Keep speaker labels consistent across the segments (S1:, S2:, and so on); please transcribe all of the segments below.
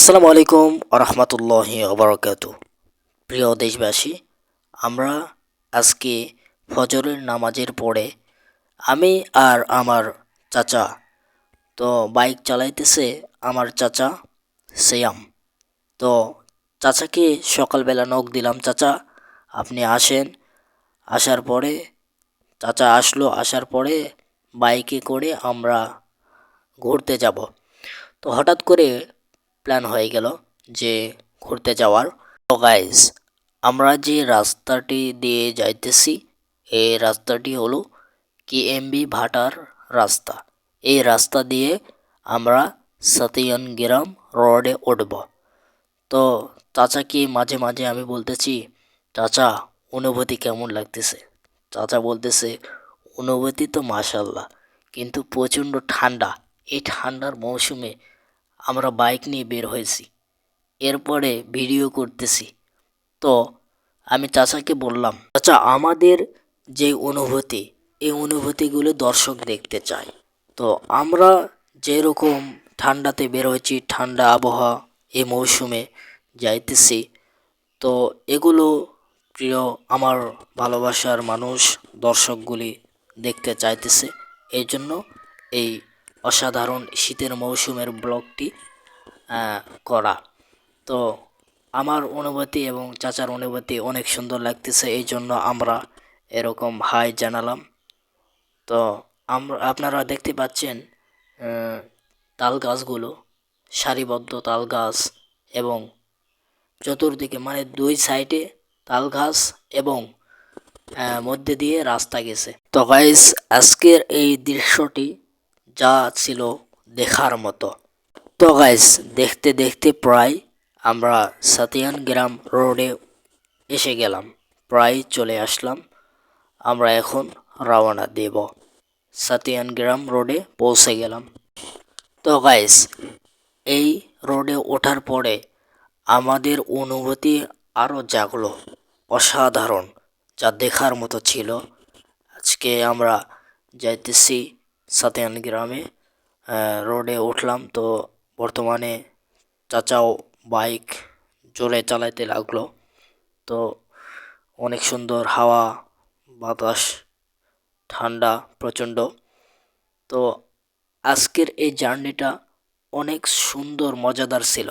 S1: আসসালামু আলাইকুম আরহামতুল্লাহি আবরকাত প্রিয় দেশবাসী, আমরা আজকে ফজরের নামাজের পরে আমি আর আমার চাচা, তো বাইক চালাইতেছে আমার চাচা সেয়াম। তো চাচাকে সকালবেলা নখ দিলাম, চাচা, আপনি আসেন। আসার পরে চাচা আসলো, আসার পরে বাইকে করে আমরা ঘুরতে যাব। তো হঠাৎ করে প্ল্যান হয়ে গেল যে ঘুরতে যাওয়ার। তো গাইজ আমরা যে রাস্তাটি দিয়ে যাইতেছি, এই রাস্তাটি হলো কেএমবি ভাটার রাস্তা। এই রাস্তা দিয়ে আমরা সতিয়ান গ্রাম রোডে উঠব। তো চাচাকে মাঝে মাঝে আমি বলতেছি, চাচা, অনুভূতি কেমন লাগতেছে? চাচা বলতেছে, অনুভূতি তো মাশাল্লাহ কিন্তু প্রচণ্ড ঠান্ডা। এই ঠান্ডার মৌসুমে আমরা বাইক নিয়ে বের হয়েছি। এরপরে ভিডিও করতেছি। তো আমি চাচাকে বললাম, চাচা, আমাদের যে অনুভূতি, এই অনুভূতিগুলো দর্শক দেখতে চায়। তো আমরা যেরকম ঠান্ডাতে বের হয়েছি, ঠান্ডা আবহাওয়া এই মৌসুমে যাইতেছি, তো এগুলো প্রিয় আমার ভালোবাসার মানুষ দর্শকগুলি দেখতে চাইতেছে। এই জন্য এই অসাধারণ শীতের মৌসুমের ব্লগটি করা। তো আমার অনুভূতি এবং চাচার অনুভূতি অনেক সুন্দর লাগতেছে, এই জন্য আমরা এরকম হাই জানালাম। তো আমরা, আপনারা দেখতে পাচ্ছেন তাল গাছগুলো, সারিবদ্ধ তাল গাছ এবং চতুর্দিকে মানে দুই সাইডে তাল গাছ এবং মধ্যে দিয়ে রাস্তা গেছে। তো গাইস আজকের এই দৃশ্যটি যা ছিল দেখার মতো। তো গাইস দেখতে দেখতে প্রায় আমরা সাতিয়ান গ্রাম রোডে এসে গেলাম। প্রায় চলে আসলাম। আমরা এখন রওনা দেব সাতিয়ান গ্রাম রোডে পৌঁছে গেলাম। তো গাইস এই রোডে ওঠার পরে আমাদের অনুভূতি আরও জাগলো, অসাধারণ, যা দেখার মতো ছিল। আজকে আমরা যাইতেছি সাতিয়ান গ্রামে রোডে উঠলাম তো বর্তমানে চাচাও বাইক জোরে চালাইতে লাগল। তো অনেক সুন্দর হাওয়া, বাতাস, ঠান্ডা, প্রচণ্ড। তো আজকের এই জার্নিটা অনেক সুন্দর, মজাদার ছিল।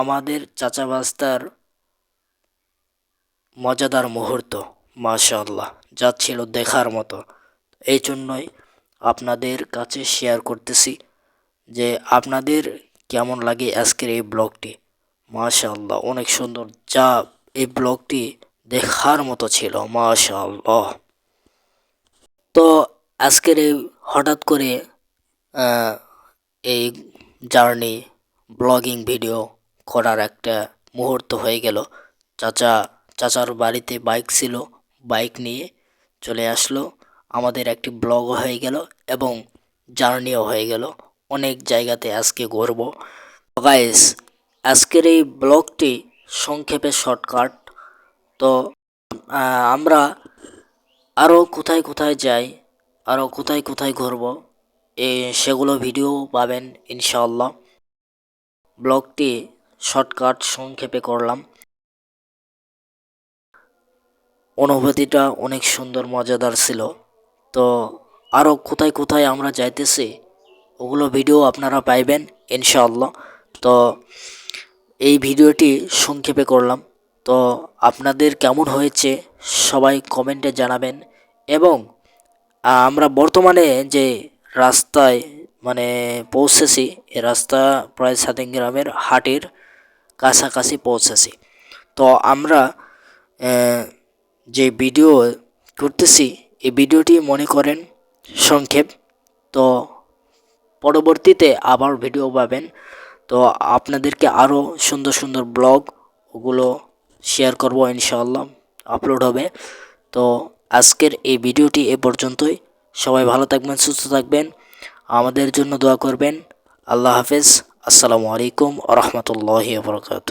S1: আমাদের চাচাবাস্তার মজাদার মুহূর্ত মাশাল্লাহ যা ছিল দেখার মতো। এই জন্যই আপনাদের কাছে শেয়ার করতেছি যে আপনাদের কেমন লাগে আজকের এই ব্লগটি। মাশাল্লাহ অনেক সুন্দর। যা এই ব্লগটি দেখার মতো ছিল মাশাল্লাহ তো আজকের এই হঠাৎ করে এই জার্নি, ব্লগিং ভিডিও করার একটা মুহূর্ত হয়ে গেল। চাচা, চাচার বাড়িতে বাইক ছিল, বাইক নিয়ে চলে আসলো। আমাদের একটি ব্লগও হয়ে গেল এবং জার্নিও হয়ে গেল। অনেক জায়গাতে আজকে ঘুরব। গাইস আজকের এই ব্লগটি সংক্ষেপে শর্টকাট তো আমরা আরও কোথায় কোথায় যাই আরও কোথায় কোথায় ঘুরব, এ, সেগুলো ভিডিও পাবেন ইনশাল্লাহ ব্লগটি শর্টকাট সংক্ষেপে করলাম। অনুভূতিটা অনেক সুন্দর, মজাদার ছিল। তো আরও কোথায় কোথায় আমরা যাইতেছি, ওগুলো ভিডিও আপনারা পাইবেন, ইনশাআল্লাহ। তো এই ভিডিওটি সংক্ষেপে করলাম। তো আপনাদের কেমন হয়েছে, সবাই কমেন্টে জানাবেন। এবং আমরা বর্তমানে যে রাস্তায় মানে পৌঁছেছি, এ রাস্তা প্রায় সাদিন গ্রামের হাটের কাছাকাছি পৌঁছেছি। তো আমরা যে ভিডিও করতেছি এই ভিডিওটি মনে করেন সংক্ষেপ, তো পরবর্তীতে আবার ভিডিও পাবেন। তো আপনাদেরকে আরও সুন্দর সুন্দর ব্লগ ওগুলো শেয়ার করব ইনশাআল্লাহ, আপলোড হবে। তো আজকের এই ভিডিওটি এ পর্যন্তই। সবাই ভালো থাকবেন, সুস্থ থাকবেন। আমাদের জন্য দোয়া করবেন। আল্লাহ হাফেজ। আসসালামু আলাইকুম রহমতুল্লাহ বরকাত